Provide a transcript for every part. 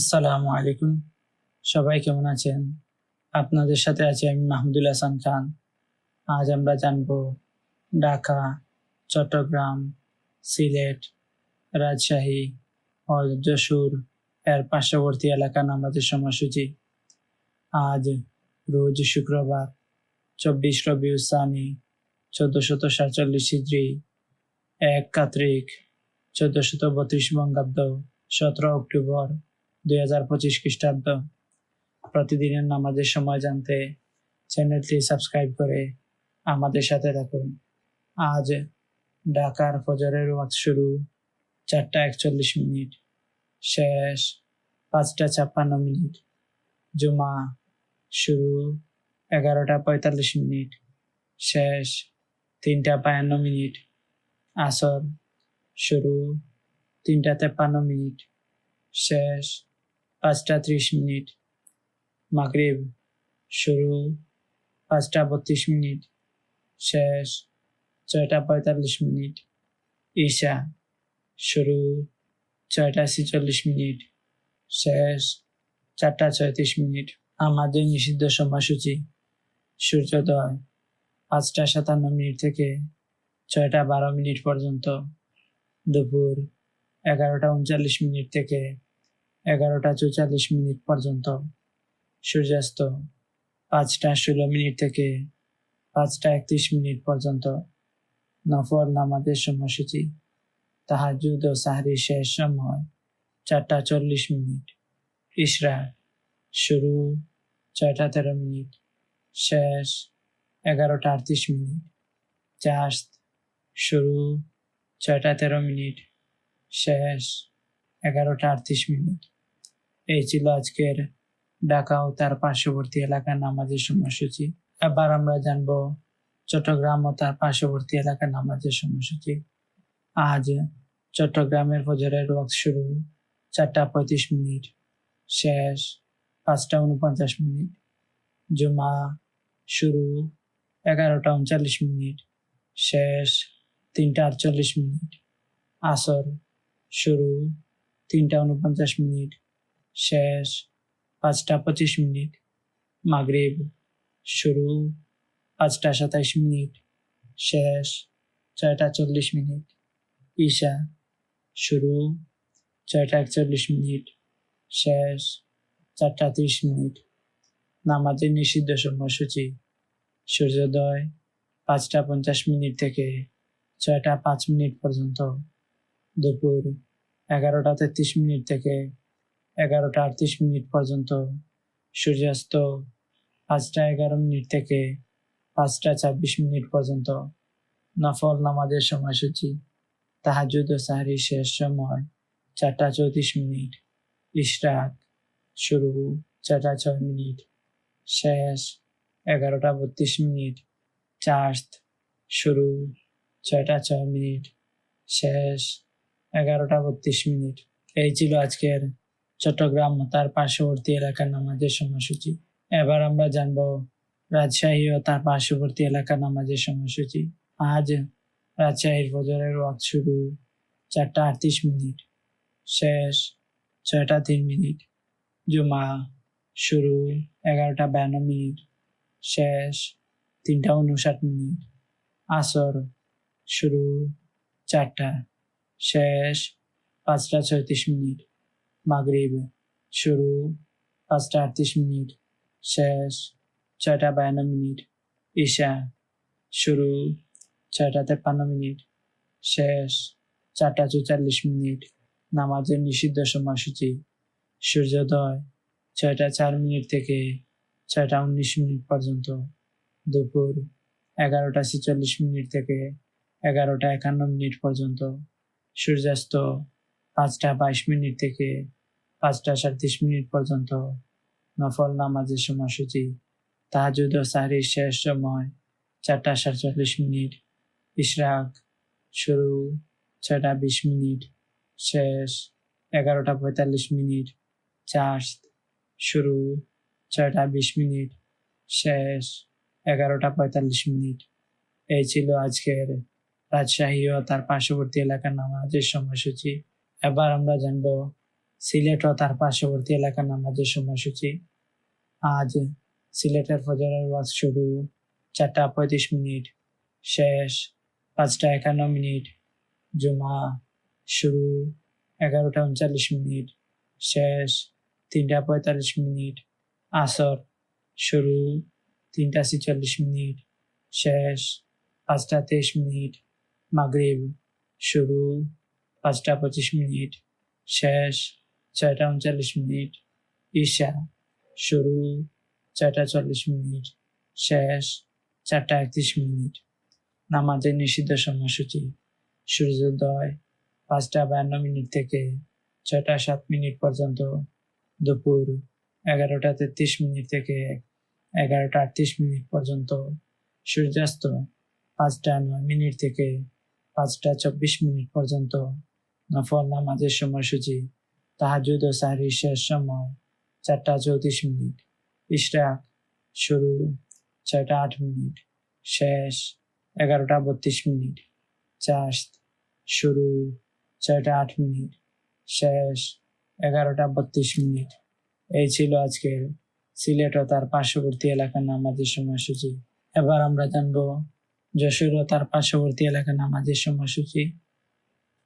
আসসালামু আলাইকুম। সবাই কেমন আছেন? আপনাদের সাথে আছি আমি মাহমুদুল হাসান খান। আজ আমরা জানব ঢাকা, চট্টগ্রাম, সিলেট, রাজশাহী ও যশোর এর পার্শ্ববর্তী এলাকার নামাজের সময়সূচি। আজ রোজ শুক্রবার, চব্বিশ রবি রবিউসানি চোদ্দশত সাতচল্লিশ হিজড়ি এক কাত্রিক, চোদ্দশত বত্রিশ বঙ্গাব্দ, সতেরো অক্টোবর। দুই হাজার পঁচিশ খ্রিস্টাব্দ। প্রতিদিনের নামাজের সময় জানতে চ্যানেলটি সাবস্ক্রাইব করে আমাদের সাথে থাকুন। আজ ঢাকার ফজরের ওয়াক্ত শুরু, চারটা একচল্লিশ মিনিট। শেষ পাঁচটা ছাপ্পান্ন মিনিট। জুমা শুরু এগারোটা পঁয়তাল্লিশ মিনিট। শেষ তিনটা বায়ান্ন মিনিট। আসর শুরু তিনটা তেপ্পান্ন মিনিট। শেষ পাঁচটা ত্রিশ মিনিট। মাগরিব শুরু, পাঁচটা বত্রিশ মিনিট। শেষ, ছয়টা পঁয়তাল্লিশ মিনিট। ঈশা শুরু, ছয়টা ছেচল্লিশ মিনিট। শেষ, চারটা ছয়ত্রিশ মিনিট। আমাদের নিষিদ্ধ সময়সূচি, সূর্যোদয়, পাঁচটা সাতান্ন মিনিট থেকে ছয়টা বারো মিনিট পর্যন্ত। দুপুর এগারোটা উনচল্লিশ মিনিট থেকে এগারোটা চৌচল্লিশ মিনিট পর্যন্ত। সূর্যাস্ত পাঁচটা ষোলো মিনিট থেকে পাঁচটা একত্রিশ মিনিট পর্যন্ত নফর নামাজের সময়সূচি। তাহাজুদ ও সাহারি শেষ সময় চারটা চল্লিশ মিনিট। ইশরা শুরু ছয়টা তেরো মিনিট। শেষ এগারোটা আটত্রিশ মিনিট। চাষ শুরু ছয়টা তেরো মিনিট। শেষ এগারোটা আটত্রিশ মিনিট। এই ছিল আজকের ঢাকা ও তার পার্শ্ববর্তী এলাকার নামাজের সময়সূচি। এবার আমরা জানব চট্টগ্রাম ও তার পার্শ্ববর্তী এলাকার নামাজের সময়সূচি। আজ চট্টগ্রামের ফজরের ওয়াক্ত শুরু, চারটা পঁয়ত্রিশ মিনিট, শেষ পাঁচটা উনপঞ্চাশ মিনিট, জুমা শুরু এগারোটা উনচল্লিশ মিনিট, শেষ তিনটা আটচল্লিশ মিনিট, আসর শুরু তিনটা উনপঞ্চাশ মিনিট শেষ পাঁচটা পঁচিশ মিনিট। মাগরিব শুরু পাঁচটা সাতাইশ মিনিট। শেষ ছয়টা চল্লিশ মিনিট। ঈশা শুরু ছয়টা একচল্লিশ মিনিট। শেষ চারটা ত্রিশ মিনিট। নামাজের নিষিদ্ধ সময়সূচি। সূর্যোদয় পাঁচটা পঞ্চাশ মিনিট থেকে ছয়টা পাঁচ মিনিট পর্যন্ত। দুপুর এগারোটা তেত্রিশ মিনিট থেকে এগারোটা আটত্রিশ মিনিট পর্যন্ত সূর্যাস্ত, পাঁচটা এগারো মিনিট থেকে পাঁচটা ছাব্বিশ মিনিট পর্যন্ত নফল নামাজের সময়সূচি তাহাজুদ ও সাহারি শেষ সময় চারটা চৌত্রিশ মিনিট, ইশরাক শুরু চারটা ছয় মিনিট, শেষ এগারোটা বত্রিশ মিনিট চার্জ শুরু ছয়টা ছয় মিনিট, শেষ এগারোটা বত্রিশ মিনিট। এই ছিল আজকের চট্টগ্রাম ও তার পার্শ্ববর্তী এলাকার নামাজের সময়সূচি। এবার আমরা জানব রাজশাহী ও তার পার্শ্ববর্তী এলাকার নামাজের সময়সূচি। আজ রাজশাহীর ফজরের ওয়াক্ত শুরু, চারটা আটত্রিশ মিনিট। শেষ, ছয়টা তিন মিনিট। জুমা শুরু, এগারোটা বায়ান্ন মিনিট। শেষ, তিনটা উনষাট মিনিট। আসর শুরু, চারটা। শেষ, পাঁচটা ছয়ত্রিশ মিনিট। মাগরিব, শুরু পাঁচটা আটত্রিশ মিনিট, শেষ ছয়টা বায়ান্ন মিনিট, ঈশা, শুরু ছয়টা তেপ্পান্ন মিনিট, শেষ চারটা চৌচল্লিশ মিনিট, নামাজের নিষিদ্ধ সময়সূচি, সূর্যোদয় ছয়টা চার মিনিট থেকে ছয়টা উনিশ মিনিট পর্যন্ত, দুপুর এগারোটা ছেচল্লিশ মিনিট থেকে এগারোটা একান্ন মিনিট পর্যন্ত, সূর্যাস্ত পাঁচটা বাইশ মিনিট থেকে পাঁচটা সাতত্রিশ মিনিট পর্যন্ত নফল নামাজের সময়সূচি। তাহাজুদ ও সাহরির শেষ সময় চারটা সাতচল্লিশ মিনিট। ইশরাক শুরু ছয়টা বিশ মিনিট। শেষ এগারোটা পঁয়তাল্লিশ মিনিট। চাষ শুরু ছয়টা বিশ মিনিট। শেষ এগারোটা পঁয়তাল্লিশ মিনিট। এই ছিল আজকের রাজশাহী ও তার পার্শ্ববর্তী এলাকার নামাজের সময়সূচি। এবার আমরা জানব সিলেট ও তার পার্শ্ববর্তী এলাকার নামাজের সময়সূচি। আজ সিলেটের ফজরের ওয়াজ শুরু, চারটা পঁয়ত্রিশ মিনিট, শেষ পাঁচটা একান্ন মিনিট, জুমা শুরু এগারোটা উনচল্লিশ মিনিট, শেষ তিনটা পঁয়তাল্লিশ মিনিট, আসর শুরু তিনটা ছেচল্লিশ মিনিট, শেষ পাঁচটা তেইশ মিনিট, মাগরিব শুরু পাঁচটা পঁচিশ মিনিট, শেষ ছয়টা উনচল্লিশ মিনিট, ঈশা শুরু ছয়টা চল্লিশ মিনিট, শেষ চারটা একত্রিশ মিনিট। নামাজের নিষিদ্ধ সময়সূচি, সূর্যোদয় পাঁচটা বায়ান্ন মিনিট থেকে ছয়টা সাত মিনিট পর্যন্ত, দুপুর এগারোটা তেত্রিশ মিনিট থেকে এগারোটা আটত্রিশ মিনিট পর্যন্ত, সূর্যাস্ত পাঁচটা নয় মিনিট থেকে পাঁচটা চব্বিশ মিনিট পর্যন্ত। নফল নামাজের সময়সূচি, তাহাজুদ ও সাহরির শেষ সময়, চারটা চৌত্রিশ মিনিট ইশরাক শুরু ছয়টা আট মিনিট, শেষ এগারোটা বত্রিশ মিনিট, চাষ শুরু ছয়টা আট মিনিট, শেষ এগারোটা বত্রিশ মিনিট। এই ছিল আজকের সিলেট ও তার পার্শ্ববর্তী এলাকার নামাজের সময়সূচি। এবার আমরা জানব যশোর ও তার পার্শ্ববর্তী এলাকার নামাজের সময়সূচি।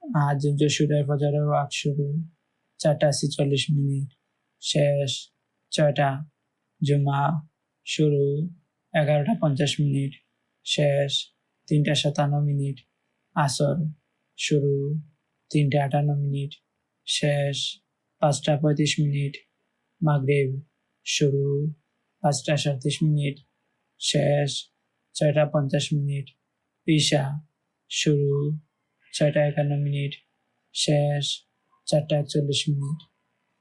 আজ যশোরের ফজরে ওয়াক শুরু। চারটা ছিচল্লিশ মিনিট। শেষ। ছয়টা। জুমা শুরু। এগারোটা পঞ্চাশ মিনিট। শেষ। তিনটা সাতান্ন মিনিট। আসর শুরু। তিনটা আটান্ন মিনিট। শেষ। পাঁচটা পঁয়ত্রিশ মিনিট। মাগরিব শুরু। পাঁচটা সাঁত্রিশ মিনিট। শেষ। ছয়টা পঞ্চাশ মিনিট। ঈশা শুরু। ছয়টা একান্ন মিনিট, শেষ চারটা একচল্লিশ মিনিট।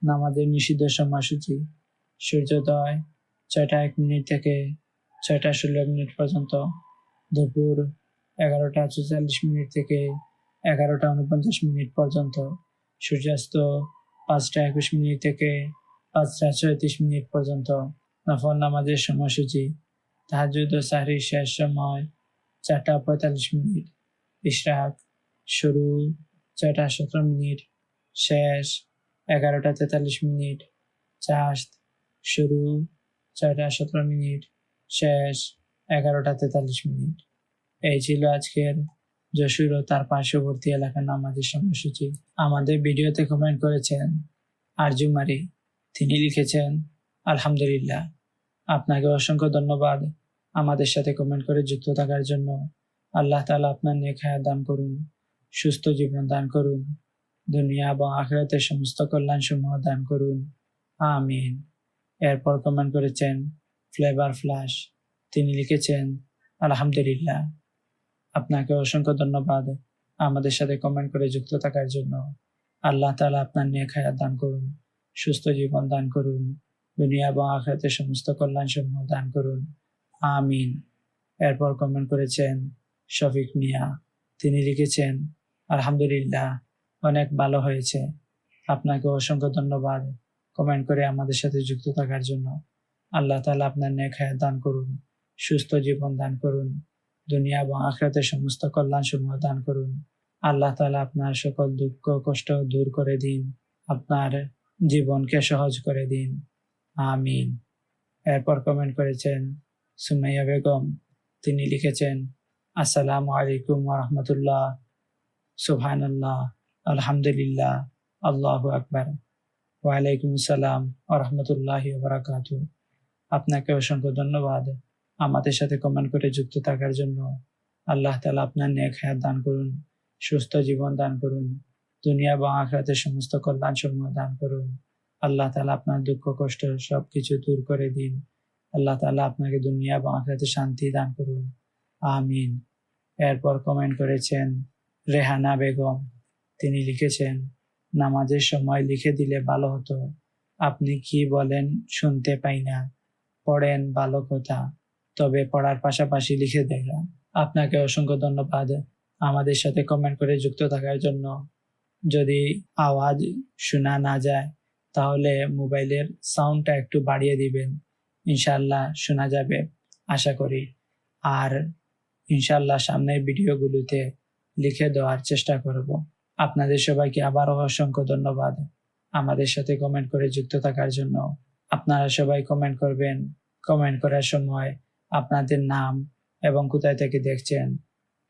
নামাজের নিষিদ্ধ সময়সূচি, সূর্যোদয়, ছয়টা এক মিনিট থেকে ছয়টা ষোলো মিনিট পর্যন্ত। দুপুর এগারোটা চুয়াল্লিশ মিনিট থেকে এগারোটা উনপঞ্চাশ মিনিট পর্যন্ত। সূর্যাস্ত পাঁচটা একুশ মিনিট থেকে পাঁচটা ছয়ত্রিশ মিনিট পর্যন্ত। নফল নামাজের সময়সূচি তাহাজুদ ও সাহরির শেষ সময় চারটা পঁয়তাল্লিশ মিনিট। ইশরাক শুরু ছয়টা সতেরো মিনিট, শেষ এগারোটা তেতাল্লিশ মিনিট চাষ শুরু ছয়টা সতেরো মিনিট, শেষ এগারোটা তেতাল্লিশ মিনিট। এই ছিল আজকের যশোর ও তার পার্শ্ববর্তী এলাকার নামাজের সময়সূচি। আমাদের ভিডিওতে কমেন্ট করেছেন আরজুমারি তিনি লিখেছেন, আলহামদুলিল্লাহ। আপনাকে অসংখ্য ধন্যবাদ আমাদের সাথে কমেন্ট করে যুক্ত থাকার জন্য। আল্লাহ তালা আপনার হায়াত দান করুন। সুস্থ জীবন দান করুন। দুনিয়া এবং আখেরাতের সমস্ত কল্যাণ সমূহ দান করুন। আমিন। এরপর কমেন্ট করেছেন ফ্লেভার ফ্লাশ। তিনি লিখেছেন, আলহামদুলিল্লাহ। আপনাকে অসংখ্য ধন্যবাদ আমাদের সাথে কমেন্ট করে যুক্ত থাকার জন্য। আল্লাহ তালা আপনার নেক হায়াত দান করুন, সুস্থ জীবন দান করুন, দুনিয়া এবং আখেরাতের সমস্ত কল্যাণ সমূহ দান করুন। আমিন। এরপর কমেন্ট করেছেন শফিক মিয়া। তিনি লিখেছেন আলহামদুলিল্লাহ, অনেক ভালো হয়েছে। আপনাকে অসংখ্য ধন্যবাদ কমেন্ট করে আমাদের সাথে যুক্ত থাকার জন্য। আল্লাহ তালা আপনার নেক হায়াত দান করুন, সুস্থ জীবন দান করুন, দুনিয়া এবং আখরাতের সমস্ত কল্যাণ সমূহ দান করুন। আল্লাহ তালা আপনার সকল দুঃখ, কষ্ট দূর করে দিন, আপনার জীবনকে সহজ করে দিন। আমিন। এরপর কমেন্ট করেছেন সুমাইয়া বেগম, তিনি লিখেছেন, আসসালামু আলাইকুম রহমতুল্লাহ। সুবহানাল্লাহ, আলহামদুলিল্লাহ, আল্লাহ আকবার। ওয়ালাইকুম আসসালাম রহমতুল্লাহ বারাকাত আপনাকে অসংখ্য ধন্যবাদ আমাদের সাথে কমেন্ট করে যুক্ত থাকার জন্য। আল্লাহ তালা আপনার নেক হায়াত দান করুন, সুস্থ জীবন দান করুন, দুনিয়া এবং আখরাতের সমস্ত কল্যাণ সমূহ দান করুন। আল্লাহ তালা আপনার দুঃখ, কষ্ট সবকিছু দূর করে দিন। আল্লাহ তালা আপনাকে দুনিয়া এবং আখরাতে শান্তি দান করুন। আমিন। এরপর কমেন্ট করেছেন রেহানা বেগম, তিনি লিখেছেন, নামাজের সময় লিখে দিলে ভালো হতো। আপনি কি বলেন শুনতে পাই না। পড়েন ভালো কথা, তবে পড়ার পাশাপাশি লিখে দেখলাম আপনাকে অসংখ্য ধন্যবাদ আমাদের সাথে কমেন্ট করে যুক্ত থাকার জন্য। যদি আওয়াজ শোনা না যায়, তাহলে মোবাইলের সাউন্ডটা একটু বাড়িয়ে দিবেন। ইনশাল্লাহ শোনা যাবে, আশা করি। আর ইনশাল্লাহ সামনের ভিডিওগুলোতে লিখে দেওয়ার চেষ্টা করব। আপনাদের সবাইকে আবারও অসংখ্য ধন্যবাদ। আমাদের সাথে কমেন্ট করে যুক্ত থাকার জন্য। আপনারা সবাই কমেন্ট করবেন। কমেন্ট করার সময় আপনাদের নাম এবং কোথায় থেকে দেখছেন,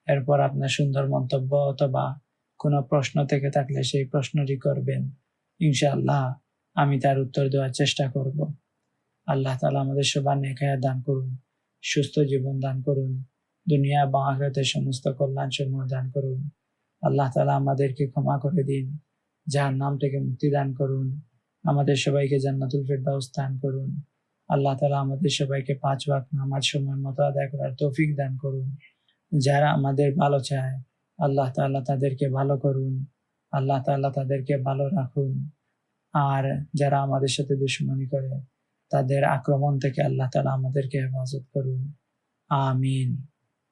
এরপর আপনার সুন্দর মন্তব্য অথবা কোনো প্রশ্ন থেকে থাকলে সেই প্রশ্নটি করবেন। ইনশাআল্লাহ আমি তার উত্তর দেওয়ার চেষ্টা করব। আল্লাহ তালা আমাদের সবার নেখায়া দান করুন, সুস্থ জীবন দান করুন। দুনিয়া বা আখরাতের সমস্ত কল্যাণ সমূহ দান করুন। আল্লাহ তালা আমাদেরকে ক্ষমা করে দিন যার নাম থেকে মুক্তি দান করুন, আমাদের সবাইকে জান্নাতুল ফেরদাউস দান করুন। আল্লাহ তালা আমাদের সবাইকে পাঁচ ওয়াক্ত নামাজ সময় মতো আদায় করার তৌফিক দান করুন। যারা আমাদের ভালো চায়, আল্লাহ তাআলা তাদেরকে ভালো করুন, আল্লাহ তাআলা তাদেরকে ভালো রাখুন। আর যারা আমাদের সাথে দুশ্মনী করে, তাদের আক্রমণ থেকে আল্লাহ তালা আমাদেরকে হেফাজত করুন। আমিন।